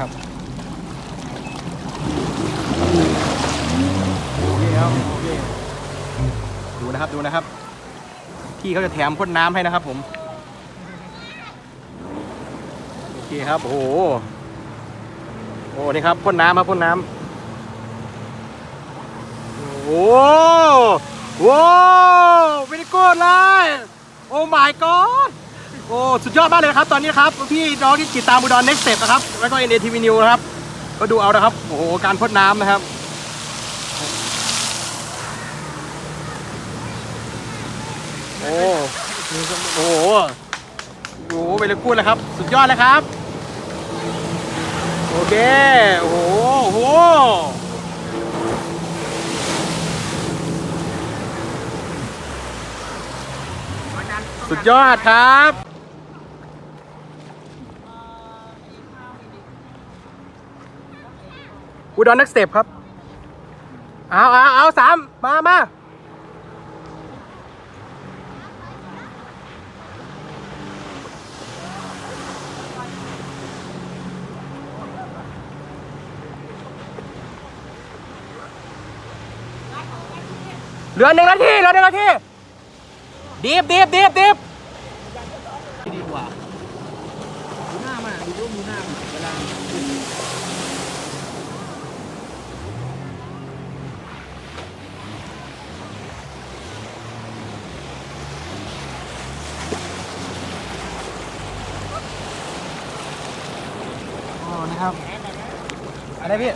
นะครับโอเคครับโอเคดูนะครับดูนะครับพี่เขาจะแถมพ่นน้ำให้นะครับผมโอเคครับโอ้โหโอ้นี่ครับพ่นน้ำครับพ่นน้ำโอ้โหว้วไม่ได้โกดเลยโอ้ my god โอ้สุดยอดมากเลยครับตอนนี้ครับพี่น้องที่ติดตามอุดร next step นะครับแล้วก็ NATV New นะครับก็ดูเอานะครับโอ้โหการพ่นน้ำนะครับโอ้โหโอ้โหไปเลยพูดเลยครับ สุดยอดเลยครับ โอเคโอ้โหโอ้โหสุดยอดครับ อุดรนักสเต็ปครับ เอาเอาเอาสามมามาเหลือหนึ่งนาทีเหลือหนึ่งนาทีดีบดีบดีบดีบดีกว่าดูหน้ามันดูรูปดูหน้าเวลา ครับอะไรพี่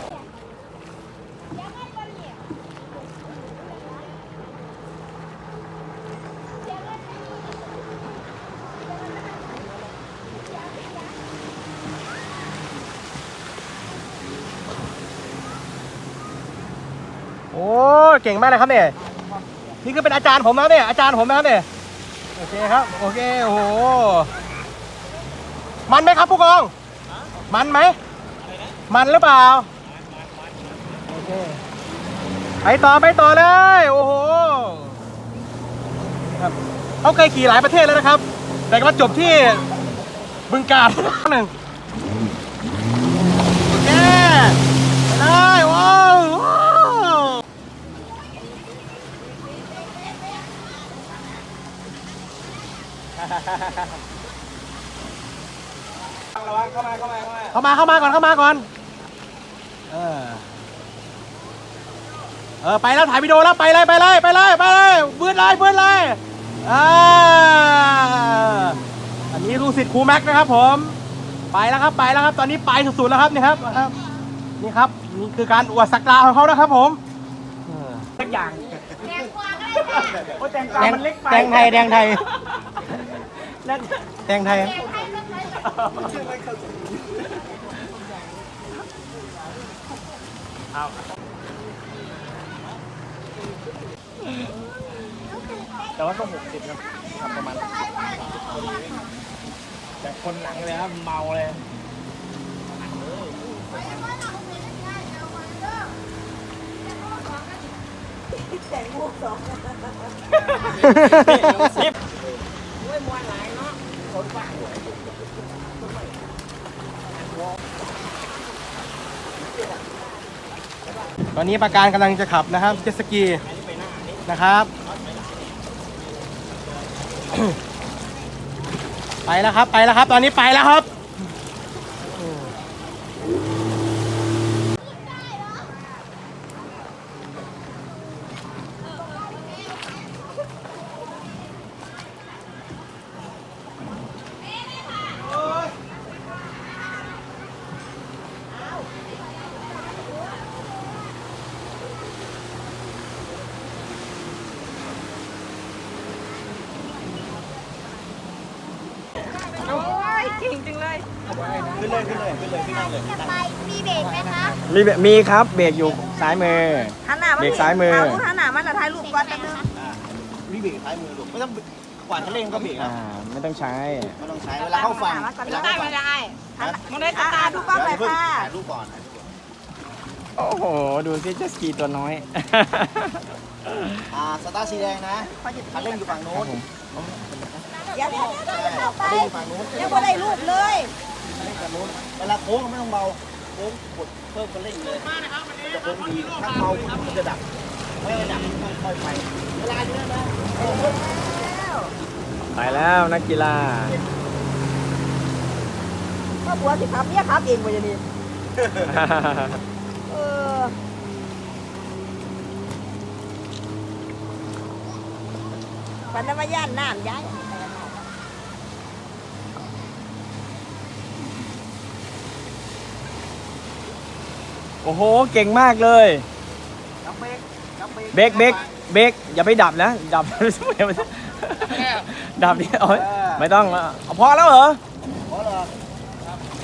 โอ้เก่งมากเลยครับเนี่ยนี่คือเป็นอาจารย์ผมนะเนี่ยอาจารย์ผมนะเนี่ยโอเคครับ โอเคโอ้โหมันไหมครับผู้กองมันไหม มันหรือเปล่าโอเคไปต่อไปต่อเลย โอ้โหครับเขาเคยขี่หลายประเทศแล้วนะครับ แต่ก็มาจบที่บึงกาฬหนึ่งโอเคได้ว้าวว้าวเข้ามาเข้ามาเข้ามาเข้ามาก่อนเข้ามาก่อน เออเออไปแล้วถ่ายวิดีโอแล้วไปเลยไปเลยไปเลยไปเลยบืดเลยบืดเลยอ่าอันนี้ลูกศิษย์ครูแม็กซ์นะครับ ผม ไปแล้วครับไปแล้วครับ ตอนนี้ไปสุดๆแล้วครับนี่ครับนะครับ นี่ครับนี่คือการอวดสักดาของเขานะครับ ผมเออสักอย่างแดงกว่าก็ได้ค่ะโอ้แตงกวามันเล็กไปแดงไทยแดงไทยนั่นแดงไทย แดงให้ก็ใช้แต่ว่าต้องหกสิบนะขับประมาณแต่คนหลังเลยครับเมาเลยตอนนี้ ตอนนี้ประการกำลังจะขับนะครับเจสกีนะครับ ไปแล้วครับไปแล้วครับ ตอนนี้ไปแล้วครับ โอ้ยเก่งจังเลย ขึ้นเลยขึ้นเลยขึ้นเลยขึ้นเลยจะไปมีเบรกไหมคะ มีเบมีครับเบรกอยู่ซ้ายมือ หันหน้ามาเบรกซ้ายมือ เหันหน้ามาแล้วถ่ายรูปก่อนแป๊บนึงมีเบรกท้ายมือลูกไม่ต้องกวาดคันเร่งก็เบรกอ่าอะไม่ต้องใช้ ไม่ต้องใช้เวลาเข้าฝั่งเวลาเข้าฝั่งมึงได้ตาตาดูกล้องเลยเดี๋ยวค่ะถ่ายรูปก่อนโอ้โห ดูสิเจตสกีตัวน้อย อ่าสตาร์ทสีแดงนะคันเร่งอยู่ฝั่งโน้น เดี๋ยวเดี๋ยวเดี๋ยวเดี๋ยวเข้าไปคันเร่งอยู่ฝั่งโน้นยังไม่ได้รูปเลยคันเร่งฝั่งโน้นเวลาโค้งไม่ต้องเบาโค้งกดเพิ่มคันเร่งเลยจะโค้งดีถ้าเมามันจะดับไม่ได้ดับค่อยๆไปเวลาอยู่นั่นนะไปแล้วนักกีฬาก็บัวสิครับเนี่ยครับเองวันนี้เออปันนมาย่านน้ำย้าย โอ้โห เก่งมากเลย ดับเบรกเบรกเบรกอย่าไปดับนะ ดับ ดับนี่โอ้ยไม่ต้องเอาพอแล้วเหรอพอแล้ว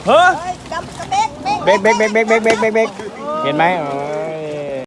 เฮ้ยดับเบรกเบรกเบรกเบรกเบรกเบรกเบรกเห็นไหม